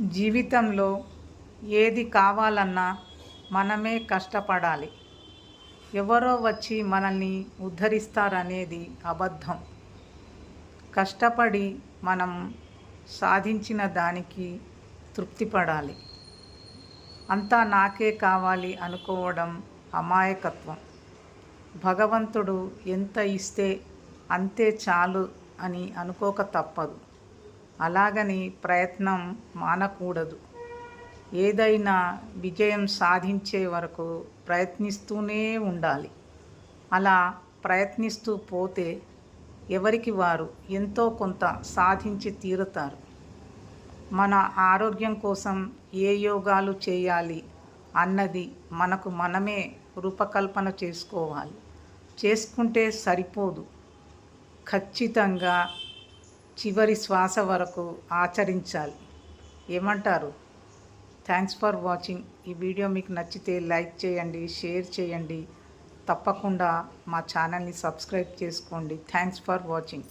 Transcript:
జీవితంలో ఏది కావాలన్నా మనమే కష్టపడాలి. ఎవరో వచ్చి మనల్ని ఉద్ధరిస్తారనేది అబద్ధం. కష్టపడి మనం సాధించిన దానికి తృప్తిపడాలి. అంతా నాకే కావాలి అనుకోవడం అమాయకత్వం. భగవంతుడు ఎంత ఇస్తే అంతే చాలు అని అనుకోక తప్పదు. అలాగని ప్రయత్నం మానకూడదు. ఏదైనా విజయం సాధించే వరకు ప్రయత్నిస్తూనే ఉండాలి. అలా ప్రయత్నిస్తూ పోతే ఎవరికి వారు ఎంతో కొంత సాధించి తీరుతారు. మన ఆరోగ్యం కోసం ఏ యోగాలు చేయాలి అన్నది మనకు మనమే రూపకల్పన చేసుకోవాలి. చేసుకుంటే సరిపోదు. ఖచ్చితంగా చివరి శ్వాస వరకు ఆచరించాలి. ఏమంటారు? Thanks for watching. ఈ వీడియో మీకు నచ్చితే లైక్ చేయండి షేర్ చేయండి. తప్పకుండా మా ఛానల్ని సబ్స్క్రైబ్ చేసుకోండి. Thanks for watching.